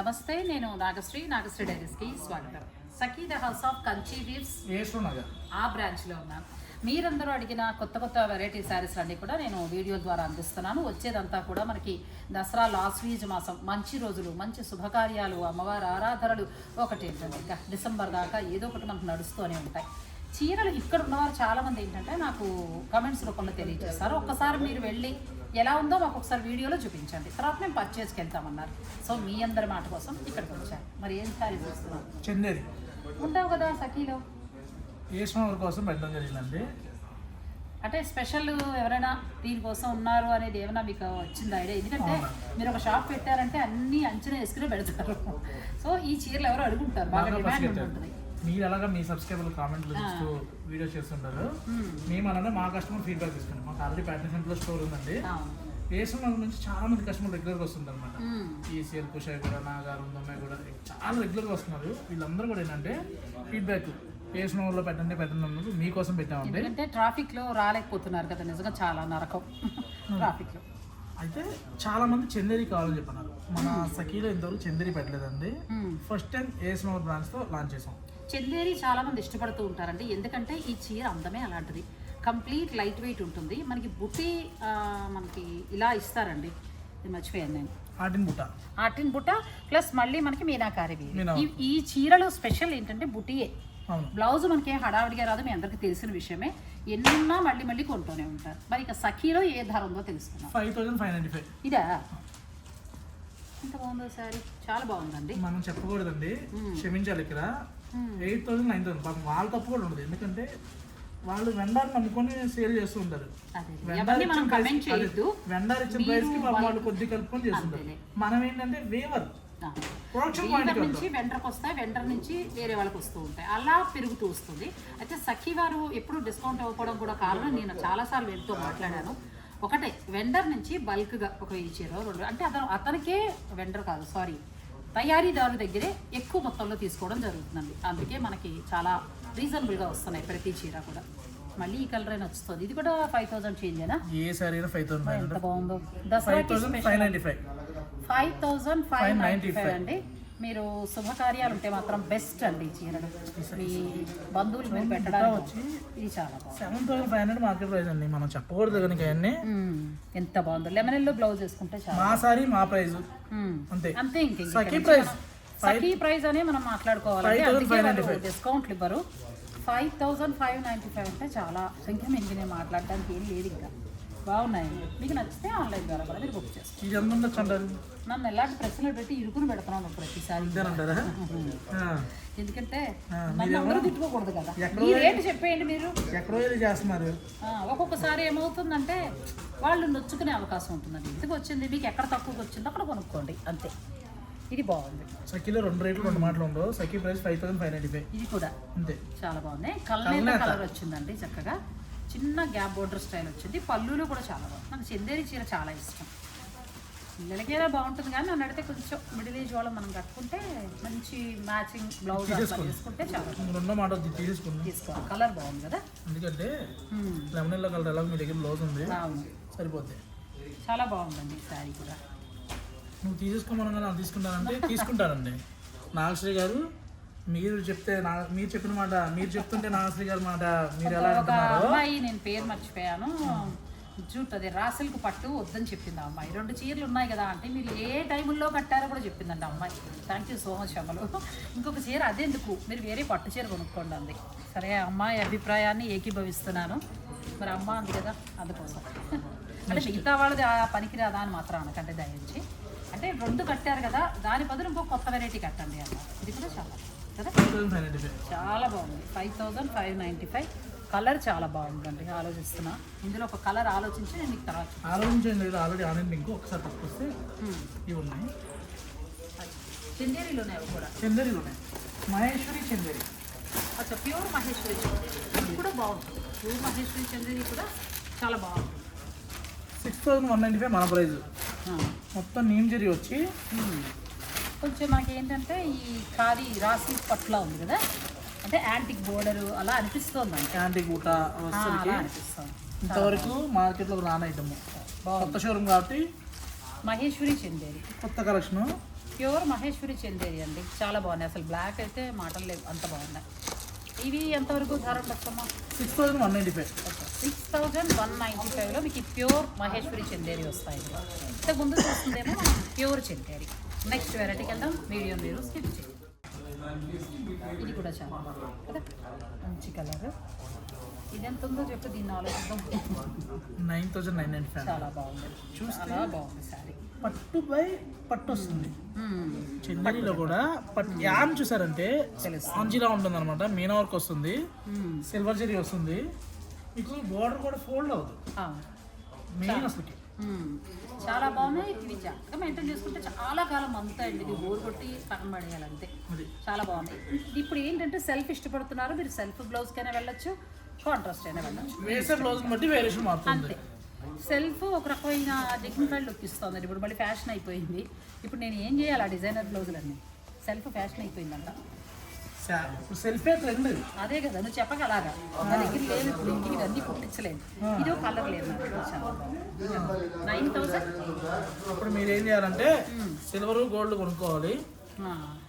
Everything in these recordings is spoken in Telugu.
నమస్తే నేను నాగశ్రీ నాగశ్రీ డైరీస్కి స్వాగతం. Sakhi the house of Kanchi weaves ఆ బ్రాంచ్లో ఉన్నాను మీరందరూ అడిగిన కొత్త కొత్త వెరైటీ శారీస్ అన్నీ కూడా నేను వీడియో ద్వారా అందిస్తున్నాను. వచ్చేదంతా కూడా మనకి దసరా లాస్ట్ వీజ్ మాసం మంచి రోజులు మంచి శుభకార్యాలు అమ్మవారి ఆరాధనలు ఒకటి ఏంటంటే ఇంకా డిసెంబర్ దాకా ఏదో ఒకటి మనకు నడుస్తూనే ఉంటాయి. చీరలు ఇక్కడ ఉన్నవారు చాలామంది ఏంటంటే నాకు కమెంట్స్ రూపంలో తెలియజేస్తారు ఒక్కసారి మీరు వెళ్ళి ఎలా ఉందో మాకు ఒకసారి వీడియోలో చూపించండి. తర్వాత మేము పర్చేస్కి వెళ్తామన్నారు. సో మీ అందరి మాట కోసం ఇక్కడికి వచ్చాను మరి ఏం శారీస్ ఇస్తున్నాం చందేరి ఉంటావు కదా సఖీలో. కోసం పెట్టడం జరిగిందండి. అంటే స్పెషల్ ఎవరైనా దీనికోసం ఉన్నారు అనేది ఏమైనా మీకు వచ్చింది ఐడియా ఎందుకంటే మీరు ఒక షాప్ పెట్టారంటే అన్ని అంచనా వేసుకుని పెడతారు. సో ఈ చీరలు ఎవరు అడుగుంటారు? బాగా డిమాండ్. ఉంటుంది. మీరు అలాగా మీ సబ్స్క్రైబర్లు కామెంట్లు ఇస్తూ వీడియో చేస్తుంటారు మేము. అలానే మా కస్టమర్ ఫీడ్బ్యాక్ తీసుకుంటాం మాకు ఆల్రెడీ ప్యాటర్న్ సెంటర్ స్టోర్ ఉందండి. నగర్ నుంచి చాలా మంది కస్టమర్ రెగ్యులర్గా వస్తుంటారు అనమాట. ఈసీఎల్ కుషాయ్ కూడా నాగారు ఉందమ్మాయి కూడా చాలా రెగ్యులర్గా వస్తున్నారు. వీళ్ళందరూ కూడా ఏంటంటే ఫీడ్బ్యాక్ ఏసు నగర్లో పెట్టండి పెట్టండి అన్నారు మీకోసం పెట్టామండి. ఎందుకంటే ట్రాఫిక్లో రాలేకపోతున్నారు కదా నిజంగా చాలా నరకం ట్రాఫిక్లో. అయితే చాలా మంది చందేరి కావాలని చెప్పన్నారు. మన సఖీలో ఇంతవరకు చందేరి పెట్టలేదండి. ఫస్ట్ టైం ఏసు నగర్ బ్రాంచ్తో లాంచ్ చేసాం. చందేరి చాలా మంది ఇష్టపడుతూ ఉంటారండి. ఎందుకంటే ఈ చీర అందమే అలాంటిది. కంప్లీట్ లైట్ వెయిట్ ఉంటుంది. మనకి బుట్టి మనకి ఇలా ఇస్తారండి. మర్చిపోయాను నేను. ఆటిన్ బుట్ట ఆర్టిన్ బుట్ట ప్లస్ మళ్ళీ మనకి మీనాకారి. ఈ చీరలో స్పెషల్ ఏంటంటే అవును. బ్లౌజ్ మనకి హడావిడిగా రాదు. మీ అందరికీ తెలిసిన విషయమే. ఎన్నున్నా మళ్ళీ మళ్ళీ కొంటూనే ఉంటారు. మరి ఇక సఖీలో ఏ ధర ఉందో తెలుసుకున్నాం five thousand five ninety five. ఇదా? ఎంత బాగుందో సారీ. చాలా బాగుందండి. మనం చెప్పకూడదండి. క్షమించాలి ఇక్కడ. ఎయిట్ థౌసండ్ నైన్ థౌసండ్ పాపం వాళ్ళ తప్పు కూడా ఉండదు. ఎందుకంటే వాళ్ళు వెండార్ నమ్ముకొని సేల్ చేస్తూ ఉంటారు. వెండార్ ఇచ్చిన ప్రైస్కి వాళ్ళ- కొద్ది కలుపుకొని చేస్తుంటారు. మనం ఏంటంటే వేవర్ వెండర్ నుంచి వెండర్కి వస్తాయి వెండర్ నుంచి వేరే వాళ్ళకి వస్తూ ఉంటాయి. అలా పెరుగుతూ వస్తుంది. అయితే సఖీ వారు ఎప్పుడు డిస్కౌంట్ ఇవ్వకపోవడం కూడా కారణం నేను చాలాసార్లు వీరితో మాట్లాడాను. ఒకటే వెండర్ నుంచి బల్క్గా ఒక ఇచ్చారు రెండు. అంటే అతను అతనికే వెండర్ కాదు సారీ తయారీదారు దగ్గరే ఎక్కువ మొత్తంలో తీసుకోవడం జరుగుతుందండి. అందుకే మనకి చాలా రీజనబుల్గా వస్తున్నాయి ప్రతి చీర కూడా. మళ్ళీ ఈ కలర్ అయినా వస్తుంది ఇది కూడా ఫైవ్ థౌసండ్ చేంజ్ అయినా ఏ సారీ ఫైవ్ థౌసండ్ బాగుందో. Five thousand five ninety five. Five thousand five ninety 595 five. అండి. మీరు శుభకార్యాలు ఉంటే మాత్రం బెస్ట్ అండి చీరలు. మీ బంధువులు మీరు పెట్టడానికి వచ్చి ఇది చాలా seven thousand five hundred market price అండి. మనం చెప్పకూడదు కనుక అవన్నీ. ఎంత బాగుందో. లెమన్ ఎల్లో బ్లౌజ్ వేసుకుంటే చాలా మా సారీ మా ప్రైస్. అంతే. అంతే ఇంక సఖీ ప్రైస్ సఖీ ప్రైస్ అనే మనం మాట్లాడుకోవాలి 5,595. డిస్కౌంట్లు ఇవ్వరు. Five thousand five ninety five అంటే చాలా సంఖ్య మించి నేను మాట్లాడడానికి ఏం లేదు ఇంకా. బాగున్నాయండి మీకు నచ్చితే ఆన్లైన్ ద్వారా కూడా మీరు బుక్ చేసుకోండి ఇది ఎంత ఉండొచ్చు అంటారు నన్ను ఎలాంటి ప్రశ్నలు పెట్టి ఇరుకుని పెడుతున్నాను ప్రతిసారి. ఎందుకంటే నన్ను అందరూ తిట్టుకోకూడదు కదా. మీ రేటు చెప్పేయండి మీరు. ఎక్కడో చేస్తున్నారు? ఒక్కొక్కసారి ఏమవుతుందంటే వాళ్ళు నొచ్చుకునే అవకాశం ఉంటుందండి. ఇంటికి వచ్చింది? మీకు ఎక్కడ తక్కువకి వచ్చిందో అక్కడ కొనుక్కోండి. అంతే. ఇది బాగుంది. సఖీలో రెండు రేట్లు రెండు మాటలు ఉండవు. Sakhi price five thousand five ninety five. ఇది కూడా అంతే. చాలా బాగుంది. కలర్ కలర్ వచ్చిందండి చక్కగా. చిన్న గ్యాప్ బోర్డర్ స్టైల్ వచ్చింది. పళ్ళులో కూడా చాలా బాగుంది. నాకు చందేరి చీర చాలా ఇష్టం. పిల్లలకైనా బాగుంటుంది కానీ నన్ను అడిగితే కొంచెం మిడిల్ ఏజ్ వాళ్ళు మనం కట్టుకుంటే మంచి మ్యాచింగ్ బ్లౌజ్ చేసుకుంటే చాలా తీసుకోవాలి కలర్ బాగుంది కదా? ఎందుకంటే. లెమన్ ఎల్లో కలర్ ఎలాగో మీ దగ్గర బ్లౌజ్ ఉంది. అవును సరిపోద్ది. చాలా బాగుందండి ఈ శారీ కూడా. నువ్వు తీసుకోమనగా నేను తీసుకుంటానంటే తీసుకుంటానండి. నాగశ్రీ గారు మీరు చెప్తే నా మీరు చెప్పిన మాట మీరు చెప్తుంటే నాగశ్రీ గారి మాట మీరు ఎలా ఒక అంటున్నారో? అమ్మాయి నేను పేరు మర్చిపోయాను. జూట్ అది రాసిల్కు పట్టు వద్దని చెప్పింది ఆ అమ్మాయి. రెండు చీరలు ఉన్నాయి కదా అంటే మీరు ఏ టైముల్లో కట్టారో కూడా చెప్పిందండి ఆ అమ్మాయి. థ్యాంక్ యూ సో మచ్ అమ్మలు ఇంకొక చీర అదెందుకు? మీరు వేరే పట్టు చీర కొనుక్కోండి అంది. సరే అమ్మాయి అభిప్రాయాన్ని ఏకీభవిస్తున్నాను. మరి అమ్మ అంది కదా అందుకోసం. అంటే మిగతా వాళ్ళది ఆ పనికి రాదా అని మాత్రం అనకంటే దయించి. అంటే రెండు కట్టారు కదా దాని బదులు ఇంకో కొత్త వెరైటీ కట్టండి అన్న ఇది కూడా చాలా కదా? చాలా బాగుంది. Five thousand five ninety five. Colour చాలా బాగుందండి ఆలోచిస్తున్నా. ఇందులో ఒక కలర్ ఆలోచించి నేను మీకు తర్వాత. ఆలోచించండి లేదు ఆల్రెడీ ఆన్లైన్ లింక్ ఒకసారి హ్మ్. ఇవి ఉన్నాయి. చందేరిలోనే అవి కూడా. చందేరి ఉన్నాయి. మహేశ్వరి చందేరి. అచ్చా ప్యూర్ మహేశ్వరి చందేరి. ఇది కూడా బాగుంటుంది ప్యూర్ మహేశ్వరి చందేరి కూడా చాలా బాగుంటుంది six thousand one ninety five మన ప్రైస్. ఆ. మొత్తం నీమ్ జరీ వచ్చి. కొంచెం మనకి ఏంటంటే ఈ ఖాదీ రాసి పట్ల ఉంది కదా? అంటే యాంటిక్ బోర్డర్ అలా అనిపిస్తుంది అంటే యాంటీ బూట వస్తుంది అలా అనిపిస్తుంది. ఇంతవరకు మార్కెట్లో రాని ఐటమ్. కొత్త షోరూమ్ కాబట్టి మహేశ్వరి చందేరి. కొత్త కలెక్షన్. ప్యూర్ మహేశ్వరి చందేరి అండి. చాలా బాగున్నాయి. అసలు బ్లాక్ అయితే మాటలు లేవు. అంత బాగున్నాయి. ఇవి ఎంతవరకు ధర ఉండొచ్చమ్మా six thousand one ninety five. Six thousand one ninety ఫైవ్లో మీకు ప్యూర్ మహేశ్వరి చందేరి వస్తాయి. ఇంతకు ముందు చూస్తుందేమో ప్యూర్ చందేరి. నెక్స్ట్ వెరైటీకి వెళ్దాం. మీడియం మీరు స్కిప్ చేయండి. ఇది కూడా చాలా. కదా? మంచి కలర్ ఇది ఎంత ఉందో చెప్పు దీన్ని ఆలోచిద్దాం. Nine thousand nine ninety five. చాలా బాగుంది. చూస్తే- చాలా బాగుంది శారీ. పట్టు బై పట్టు వస్తుంది. చెందరిలో కూడా పట్టు యామ్ చూసారంటే. ఆంజిలా ఉంటుంది అనమాట మీనా వర్క్ వస్తుంది. సిల్వర్ జరీ వస్తుంది. మీకు బోర్డర్ కూడా ఫోల్డ్ అవుతుంది. మెయిన్ అసలుకి. చాలా బాగున్నాయి. ఇవి జాగ్రత్తగా మెయింటైన్ చేసుకుంటే చాలా కాలం అంతాయండి. ఇది ఊరు కొట్టి పక్కన పడేయాలంతే అది. చాలా బాగున్నాయి. ఇప్పుడు ఏంటంటే సెల్ఫ్ ఇష్టపడుతున్నారు. మీరు సెల్ఫ్ బ్లౌజ్కైనా వెళ్ళొచ్చు కాంట్రాస్ట్ అయినా వెళ్ళొచ్చు. బ్లౌజ్ బట్టి వేరియేషన్ మారుతుంది. అంతే. సెల్ఫ్ ఒక రకమైన డిగ్నిఫైడ్ లుక్ ఇస్తుంది ఇప్పుడు మళ్ళీ ఫ్యాషన్ అయిపోయింది. ఇప్పుడు నేను ఏం చేయాలి ఆ డిజైనర్ బ్లౌజులన్నీ సెల్ఫ్ ఫ్యాషన్ అయిపోయిందంట. సెల్ఫే ట్రెండ్ అదే కదా నువ్వు చెప్పక అలాగా. నా దగ్గర లేదు ఇప్పుడు ఇంటికి ఇవన్నీ కుట్టించలేదు. ఇది ఒక కలర్ లేదు నైన్ థౌసండ్ ఇప్పుడు మీరు ఏం చేయాలంటే సిల్వర్ గోల్డ్ కొనుక్కోవాలి.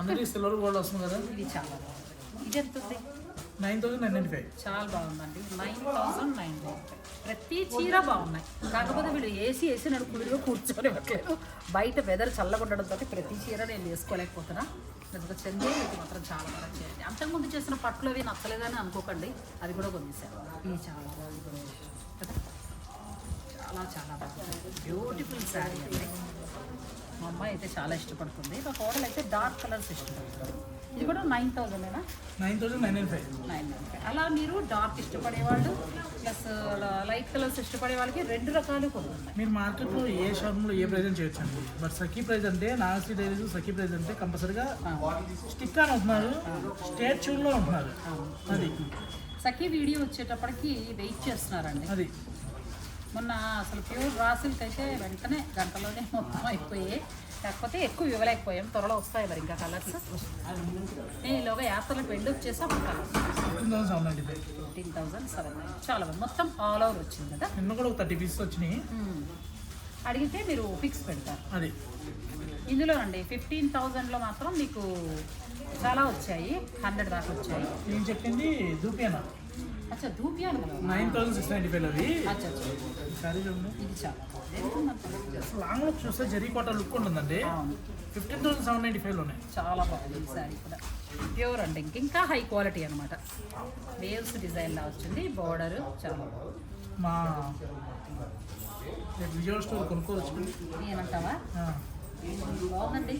అందరికీ సిల్వర్ గోల్డ్ వస్తుంది కదా. ఇది చాలా ఇది ఎంత ఉంది నైన్ థౌసండ్ నైన్ ఫైవ్ చాలా బాగుందండి. నైన్ థౌసండ్ నైన్ ప్రతి చీర బాగున్నాయి. కాకపోతే వీళ్ళు ఏసీ వేసి కూర్చొని ఇవ్వట్లేదు బయట వెదర్ చల్లగా ఉండడంతో ప్రతి చీర నేను వేసుకోలేకపోతున్నా. లేకపోతే ఇది మాత్రం చాలా బాగా చేయండి. అంతకుముందు చేసిన పట్లు అవి నచ్చలేదని అనుకోకండి. అది కూడా కొనేసాను. ఇది చాలా బాగుంది కదా చాలా చాలా బాగుంది బ్యూటిఫుల్ శారీ అండి. మా అమ్మాయి అయితే చాలా ఇష్టపడుతుంది. మా కోడలు అయితే డార్క్ కలర్స్ ఇష్టపడుతుంది. ఇది కూడా nine థౌజండేనా nine thousand nine nine five. Nine nine అలా మీరు డార్క్ ఇష్టపడేవాళ్ళు ప్లస్ లైట్ కలర్స్ ఇష్టపడే వాళ్ళకి రెండు రకాలు కొన్ని ఉన్నాయి. మీరు మార్కెట్లో ఏ షాప్లో ఏ ప్రైజ్ అని చేయొచ్చు అండి బట్ సఖీ ప్రైజ్ అంటే నాగశ్రీ డైరీస్ సఖీ ప్రైజ్ అంటే కంపల్సరీగా స్టిక్ అని ఉంటున్నారు స్టేట్ ఉంటున్నారు అది. సఖీ వీడియో వచ్చేటప్పటికి వెయిట్ చేస్తున్నారండి. అది. మొన్న అసలు ప్యూర్ రాసిల్కి అయితే వెంటనే గంటలోనే మొత్తం అయిపోయాయి కాకపోతే ఎక్కువ ఇవ్వలేకపోయాం. త్వరలో వస్తాయి మరి ఇంకా కలర్స్. నేను ఈలోగా యాత్రలకు వెళ్ళి వచ్చేసి అప్పుడు కలర్స్ ఫిఫ్టీన్ థౌసండ్ సెవెన్ చాలా మొత్తం ఆల్ ఓవర్ వచ్చింది కదా? నిన్న కూడా ఒక థర్టీ పీసెస్ వచ్చినాయి. అడిగితే మీరు ఫిక్స్ పెడతారు. అది. ఇందులో అండి ఫిఫ్టీన్ థౌజండ్లో మాత్రం మీకు చాలా వచ్చాయి. హండ్రెడ్ దాకా వచ్చాయి. నేను చెప్పింది దూపియానా? కదా nine thousand six ninety five అవి అచ్చా అచ్చా. సారీ చూడండి. ఇది చాలా లాంగ్ లుక్ చూస్తే జరీ కోట లుక్ ఉంటుందండి. ఫిఫ్టీన్ థౌసండ్ సెవెన్ నైంటీ ఫైవ్లోనే చాలా బాగుంది ఈ శారీ కూడా. ప్యూర్ అండి. ఇంక ఇంకా హై క్వాలిటీ అనమాట వేవ్స్ డిజైన్లా వచ్చింది. బార్డర్ చాలా బాగుంది. మా విజయవాడ స్టోర్ కొనుక్కోవచ్చు. నేనంటావా ఆ, బాగుందండి.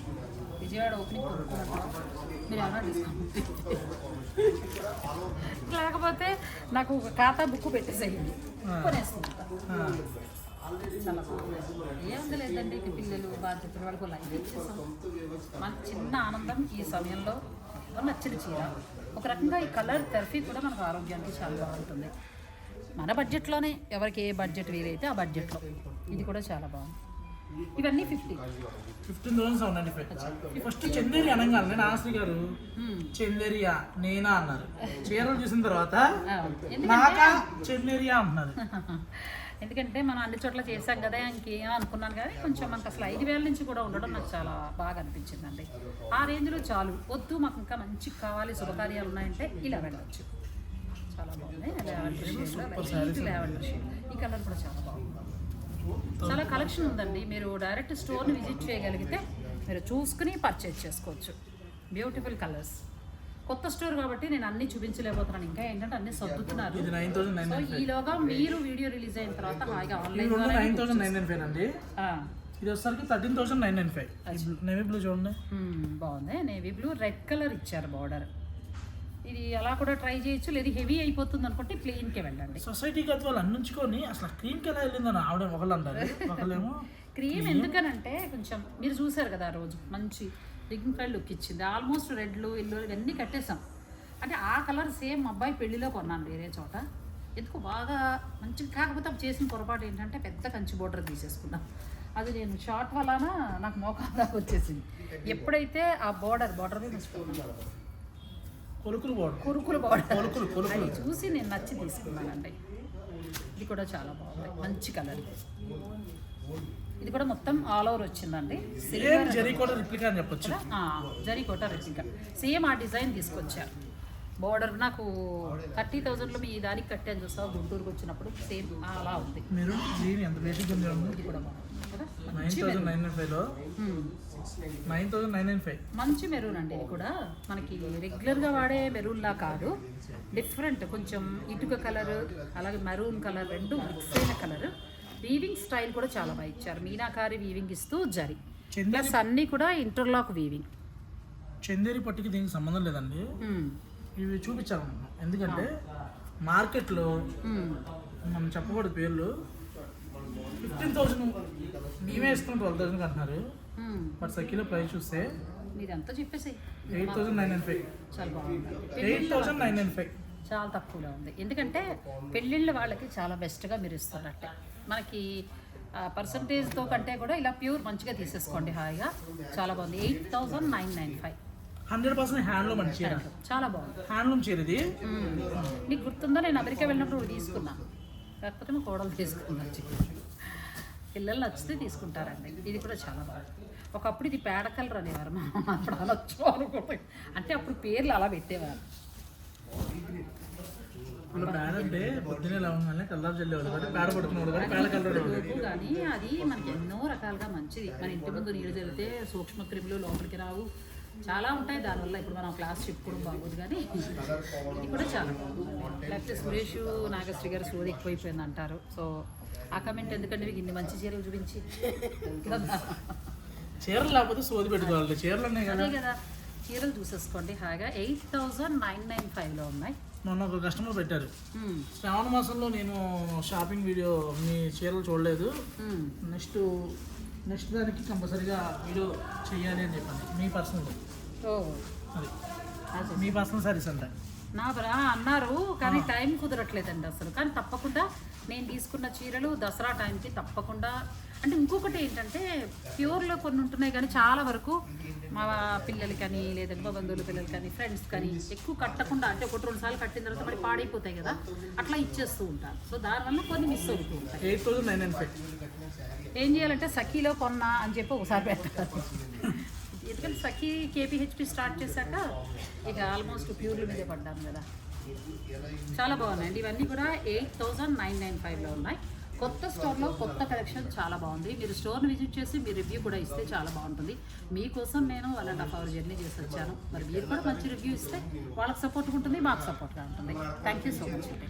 విజయవాడ ఓపెనింగ్ మీరు ఏమైనా డిస్కౌంట్ లేకపోతే నాకు ఒక ఖాతా బుక్ పెట్టేసేయండి. కొనేసుకుంటా. చాలా ఏముంది లేదండి ఇక పిల్లలు బాధ్యతలు వాళ్ళకు లైఫ్ ఇచ్చేసాం. మన చిన్న ఆనందం ఈ సమయంలో. నచ్చిన చీర. ఒక రకంగా ఈ కలర్ థెరపీ కూడా మనకు ఆరోగ్యానికి చాలా బాగుంటుంది. మన బడ్జెట్లోనే ఎవరికి ఏ బడ్జెట్ వీలైతే ఆ బడ్జెట్లో. ఇది కూడా చాలా బాగుంది. ఇవన్నీ fifty. Fifteen thousand seven ninety five first Chanderi అనగానే నాశ్రీ గారు. చందేరియా నేనా అన్నారు. చీరలు చూసిన తర్వాత నాకా చందేరియా అంటున్నారు. ఎందుకంటే మనం అన్ని చోట్ల చేసాం కదా ఇంకేం అనుకున్నాను కానీ కొంచెం మనకు అసలు ఐదు వేల నుంచి కూడా ఉండడం నాకు చాలా బాగా అనిపించిందండి. ఆ రేంజ్లో చాలు. వద్దు మాకు ఇంకా మంచి కావాలి శుభకార్యాలు ఉన్నాయంటే ఇలా వెళ్ళవచ్చు చాలా బాగుంది. Lavender shade. ఈ కలర్ కూడా చాలా బాగుంది. చాలా కలెక్షన్ ఉందండి. మీరు డైరెక్ట్ స్టోర్ని విజిట్ చేయగలిగితే మీరు చూసుకుని పర్చేజ్ చేసుకోవచ్చు. బ్యూటిఫుల్ కలర్స్ కొత్త స్టోర్ కాబట్టి నేను అన్ని చూపించలేకపోతున్నాను. ఇంకా ఏంటంటే అన్ని సర్దుతున్నారు. సో ఈలోగా మీరు వీడియో రిలీజ్ అయిన తర్వాత హాయిగా online nine thousand nine nine five అండి. ఇది వచ్చేసరికి thirteen thousand nine nine five. Navy blue చూడండి. బాగుంది. నేవీ బ్లూ రెడ్ కలర్ ఇచ్చారు బార్డర్. ఇది అలా కూడా ట్రై చేయొచ్చు. లేదు హెవీ అయిపోతుంది అనుకుంటే ప్లెయిన్కే వెళ్ళండి. సొసైటీ గత వాళ్ళు అందించుకొని అసలు క్రీమ్కి ఎలా వెళ్ళిందని ఆవిడ ఒకళ్ళు అంటారు ఒకళ్ళేమో క్రీమ్ ఎందుకనంటే కొంచెం మీరు చూసారు కదా ఆ రోజు మంచి డిగ్నిఫైడ్ లుక్ ఇచ్చింది. ఆల్మోస్ట్ రెడ్లు ఇల్లు ఇవన్నీ కట్టేసాం అంటే ఆ కలర్ సేమ్ అబ్బాయి పెళ్ళిలో కొన్నాను వేరే చోట. ఎందుకు బాగా మంచి కాకపోతే అప్పుడు చేసిన పొరపాటు ఏంటంటే పెద్ద కంచి బోర్డర్ తీసేసుకున్నాం. అది నేను షార్ట్ వలన నాకు మోకాలు దాకా వచ్చేసింది. ఎప్పుడైతే ఆ బోర్డర్ బోర్డర్ మీద తీసుకున్నాను కొలుకులు పోవడం. కురుకులు కొలుకులు కొలుకులు అది చూసి నేను నచ్చి తీసుకున్నానండి. ఇది కూడా చాలా బాగుంది. మంచి కలర్. ఇది కూడా మొత్తం ఆల్ ఓవర్ వచ్చిందండి. సేమ్ సిల్వర్ జరీ కూడా రిప్లికా అని చెప్పొచ్చు. జరీ కోట రెప్లికా సేమ్ ఆ డిజైన్ తీసుకొచ్చారు బోర్డర్ నాకు థర్టీ థౌజండ్లో మీ దానికి కట్టాను చూస్తావు గుంటూరుకి వచ్చినప్పుడు సేమ్ అలా ఉంది. మీరు ఎంత బేసిక్ ఉంది? ఇది కూడా బాగుంది. కదా? నైన్ ఫైవ్ మంచి మెరూన్ అండి ఇది కూడా. మనకి రెగ్యులర్గా వాడే మెరూన్లా కాదు. డిఫరెంట్ కొంచెం ఇటుక కలర్ అలాగే మెరూన్ కలర్ రెండు మిక్స్ అయిన కలర్. వీవింగ్ స్టైల్ కూడా చాలా బాగా ఇచ్చారు. మీనాకారి వీవింగ్ ఇస్తూ జరి. ప్లస్ అన్నీ కూడా ఇంటర్లాక్ వీవింగ్. చందేరి పట్టుకి దీనికి సంబంధం లేదండి. ఇవి చూపించాలన్నమాట ఎందుకంటే మార్కెట్లో మనం చెప్పకూడదు పేర్లు. ఫిఫ్టీన్ థౌసండ్ మేమే ఇస్తున్నాం ట్వెల్వ్ థౌసండ్ అంటున్నారు. బట్ సఖీలో ప్రైస్ చూస్తే మీరంతా చెప్పేసి eight thousand nine nine five. చాలా బాగుంది. Eight thousand nine nine five. చాలా తక్కువలో ఉంది. ఎందుకంటే పెళ్ళిళ్ళ వాళ్ళకి చాలా బెస్ట్గా మీరు ఇస్తున్నట్టే. మనకి పర్సంటేజ్తో కంటే కూడా ఇలా ప్యూర్ మంచిగా తీసేసుకోండి హాయిగా. చాలా బాగుంది. Eight thousand nine nine five. Hundred percent handloom అండి చీర. చాలా బాగుంది. హ్యాండ్లూమ్ చీర ఇది. నీకు గుర్తుందా? నేను అమెరికా వెళ్ళినప్పుడు ఒకటి తీసుకున్నాను కాకపోతే మా కోడలు తీసుకున్నాను పిల్లలు నచ్చితే తీసుకుంటారండి. ఇది కూడా చాలా బాగుంది. ఒకప్పుడు ఇది పేడ కలర్ అనేవారు మా అప్పుడు అనొచ్చు అంటే అప్పుడు పేర్లు అలా పెట్టేవారు. కానీ అది మనకి ఎన్నో రకాలుగా మంచిది. మన ఇంటి ముందు నీళ్ళు చల్లితే సూక్ష్మ క్రిములు లోపలికి రావు. చాలా ఉంటాయి దానివల్ల. ఇప్పుడు మనం క్లాస్ చెప్పుకోవడం బాగోదు కానీ ఇది కూడా చాలా బాగుంది. లేకపోతే సురేష్ నాగశ్రీ గారు సోది ఎక్కువైపోయింది అంటారు సో ఆ కమెంట్ ఎందుకంటే మీకు ఇన్ని మంచి చీరలు చూపించి? చీరలు లేకపోతే సోది పెట్టుకోవాలి. చీరలు అదే కదా. చీరలు చూసేసుకోండి హాయిగా. ఎయిట్ థౌజండ్ నైన్ నైన్ ఫైవ్లో ఉన్నాయి. మొన్న ఒక కస్టమర్ పెట్టారు. శ్రావణ మాసంలో నేను షాపింగ్ వీడియో మీ చీరలు చూడలేదు. నెక్స్ట్ నెక్స్ట్ దానికి కంపల్సరీగా వీడియో చేయాలి అని చెప్పండి మీ పర్సనల్ అదే. మీ పర్సనల్ సారీస్ అంట. నా బ్రా అన్నారు. కానీ టైం కుదరట్లేదండి అసలు. కానీ తప్పకుండా నేను తీసుకున్న చీరలు దసరా టైంకి తప్పకుండా. అంటే ఇంకొకటి ఏంటంటే ప్యూర్లో కొన్ని ఉంటున్నాయి కానీ చాలా వరకు మా పిల్లలకి కానీ లేదంటే మా బంధువుల పిల్లలకి కానీ ఫ్రెండ్స్ కానీ ఎక్కువ కట్టకుండా అంటే ఒకటి రెండు సార్లు కట్టిన తర్వాత మరి పాడైపోతాయి కదా. అట్లా ఇచ్చేస్తూ ఉంటాను సో దానివల్ల కొన్ని మిస్ అవుతూ ఉంటాయి. ఏం చేయాలంటే సఖీలో కొన్నా అని చెప్పి ఒకసారి పెట్టాలి. ఎందుకంటే సఖీ కేపీహెచ్పి స్టార్ట్ చేశాక ఇక ఆల్మోస్ట్ ప్యూర్ల మీద పడ్డాను కదా. చాలా బాగున్నాయండి ఇవన్నీ కూడా ఎయిట్ థౌజండ్ నైన్ నైన్ ఫైవ్లో ఉన్నాయి. కొత్త స్టోర్లో కొత్త కలెక్షన్ చాలా బాగుంది. మీరు స్టోర్ని విజిట్ చేసి మీ రివ్యూ కూడా ఇస్తే చాలా బాగుంటుంది. మీకోసం నేను one and half hour journey చేసి వచ్చాను. మరి మీరు కూడా మంచి రివ్యూ ఇస్తే వాళ్ళకి సపోర్ట్గా ఉంటుంది మాకు సపోర్ట్గా ఉంటుంది. థ్యాంక్ యూ సో మచ్ అండి